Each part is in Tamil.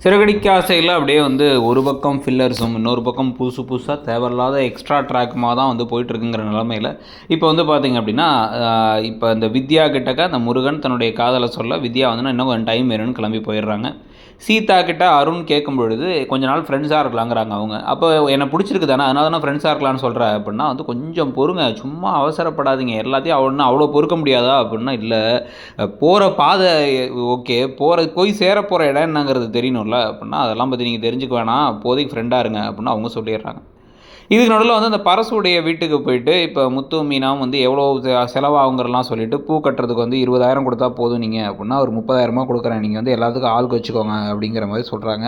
சிறகடிக்காசையில் அப்படியே வந்து ஒரு பக்கம் ஃபில்லர்ஸும் இன்னொரு பக்கம் புதுசு புதுசாக தேவையில்லாத எக்ஸ்ட்ரா ட்ராக்குமாக தான் வந்து போயிட்டுருக்குங்கிற நிலமையில் இப்போ வந்து பார்த்திங்க அப்படின்னா இப்போ இந்த வித்யா கிட்டக்க அந்த முருகன் தன்னுடைய காதலை சொல்ல வித்யா வந்து இன்னும் கொஞ்சம் டைம் வேணும்னு கிளம்பி போயிடுறாங்க. சீதா கிட்ட அருண் கேட்கும் பொழுது கொஞ்ச நாள் ஃப்ரெண்ட்ஸாக இருக்கலாங்கிறாங்க அவங்க. அப்போ என்னை பிடிச்சிருக்கு தானே அதனால தானே ஃப்ரெண்ட்ஸாக இருக்கலாம்னு சொல்கிற அப்படின்னா வந்து கொஞ்சம் பொறுங்க சும்மா அவசரப்படாதீங்க. எல்லாத்தையும் அவனு அவ்வளோ பொறுக்க முடியாதா? அப்படின்னா இல்லை. போகிற பாதை ஓகே. போகிற போய் சேர போகிற இடம் என்னங்கிறது தெரியணும்ல. அப்படின்னா அதெல்லாம் பற்றி நீங்கள் தெரிஞ்சுக்க வேணாம். அப்போதைக்கு ஃப்ரெண்டாக இருங்க. அப்படின்னு அவங்க சொல்லிடுறாங்க. இதுக்கு நடுவில் வந்து அந்த பரசுடைய வீட்டுக்கு போயிட்டு இப்போ முத்து மீனாவும் வந்து எவ்வளோ செலவாகுங்கிறலாம் சொல்லிட்டு பூ கட்டுறதுக்கு வந்து இருபதாயிரம் கொடுத்தா போதும் நீங்கள் அப்படின்னா ஒரு முப்பதாயிரமா கொடுக்குறேன். நீங்கள் வந்து எல்லாத்துக்கும் ஆளுக்கு வச்சுக்கோங்க அப்படிங்கிற மாதிரி சொல்கிறாங்க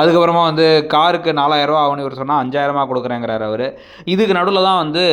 அதுக்கப்புறமா வந்து காருக்கு நாலாயிரரூவா ஆகும்னு இவர் சொன்னால் அஞ்சாயிரமா கொடுக்குறேங்கிறார் அவர். இதுக்கு நடுவில் தான் வந்து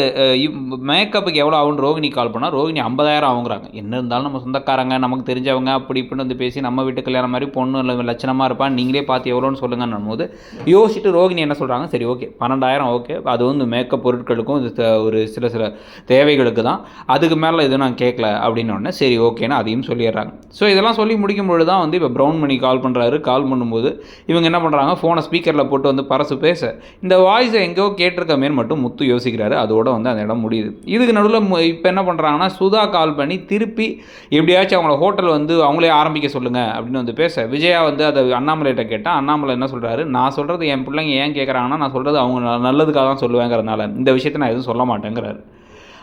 மேக்கப்புக்கு எவ்வளோ ஆகும்னு ரோகிணி கால் பண்ணால் ரோகிணி ஐம்பதாயிரம் ஆகுங்கிறாங்க. என்ன இருந்தாலும் நம்ம சொந்தக்காரங்க நமக்கு தெரிஞ்சவங்க அப்படி இப்படின்னு வந்து பேசி நம்ம வீட்டு கல்யாணம் மாதிரி பொண்ணு இல்லை லட்சணமாக இருப்பான் நீங்களே பார்த்து எவ்வளோன்னு சொல்லுங்கன்னும் போது யோசிச்சுட்டு ரோகிணி என்ன சொல்கிறாங்க சரி ஓகே. பன்னெண்டாயிரம் ஓகே. அது வந்து மேக்கப் பொருட்களுக்கும் இது ஒரு சில சில தேவைகளுக்கு தான். அதுக்கு மேலே எதுவும் நான் கேட்கல அப்படின்னு உடனே சரி ஓகேன்னு அதையும் சொல்லிடுறாங்க. ஸோ இதெல்லாம் சொல்லி முடிக்கும் பொழுது தான் வந்து இப்போ ப்ரௌன் மணி கால் பண்ணுறாரு கால் பண்ணும்போது இவங்க என்ன பண்ணுறாங்க ஃபோனை ஸ்பீக்கரில் போட்டு வந்து பரசு பேச இந்த வாய்ஸை எங்கேயோ கேட்டிருக்கமேன்னு மட்டும் முத்து யோசிக்கிறாரு. அதோட வந்து அந்த இடம் முடியுது. இதுக்கு நடுவில் இப்போ என்ன பண்ணுறாங்கன்னா சுதா கால் பண்ணி திருப்பி எப்படியாச்சும் அவங்கள ஹோட்டல் வந்து அவங்களே ஆரம்பிக்க சொல்லுங்கள் அப்படின்னு வந்து பேச விஜயா வந்து அதை அண்ணாமலைகிட்ட கேட்டால் அண்ணாமலை என்ன சொல்கிறாரு நான் சொல்கிறது என் பிள்ளைங்க ஏன் கேட்குறாங்கன்னா நான் சொல்கிறது அவங்க ந- நல்லதுக்காக தான் சொல்லுவேங்கிறதுனால இந்த விஷயத்தை நான் எதுவும் சொல்ல மாட்டேங்கிறாரு.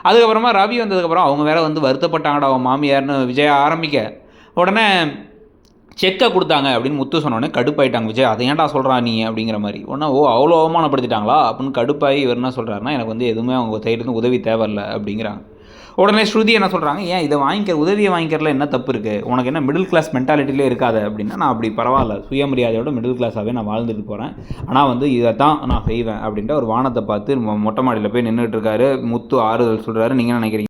அதுக்கப்புறமா ரவி வந்ததுக்கப்புறம் அவங்க வேற வந்து வருத்தப்பட்டாங்கடா அவன் மாமியார்னு விஜய் ஆரம்பிக்க. உடனே செக்கை கொடுத்தாங்க அப்படின்னு முத்து சொன்னோடனே கடுப்பாயிட்டாங்க. விஜய் அதை ஏன்டா சொல்கிறான் நீ? அப்படிங்கிற மாதிரி. ஒன்றா ஓ அவ்வளோ அவமானப்படுத்திட்டாங்களா? அப்படின்னு கடுப்பாகி இவர் என்ன சொல்கிறாருன்னா எனக்கு வந்து எதுவுமே அவங்க சைட்லேருந்து உதவி தேவையில்லை அப்படிங்கிறாங்க. உடனே ஸ்ருதி என்ன சொல்கிறாங்க ஏன் இதை வாங்கிக்கிற உதவியை வாங்கிக்கிறதுல என்ன தப்பு இருக்குது உனக்கு என்ன மிடில் கிளாஸ் மென்டாலிட்டிலே இருக்காது? அப்படின்னா நான் அப்படி பரவாயில்ல. சுயமரியாதையோட மிடில் கிளாஸாகவே நான் வாழ்ந்துட்டு போகிறேன் ஆனால் வந்து இதை தான் நான் செய்வேன். அப்படின்ட்டு ஒரு வானத்தை பார்த்து மொட்டை மாடியில் போய் நின்றுட்டு இருக்காரு. முத்து ஆறுதல் சொல்கிறாரு நீங்கள் நினைக்கிறீங்க?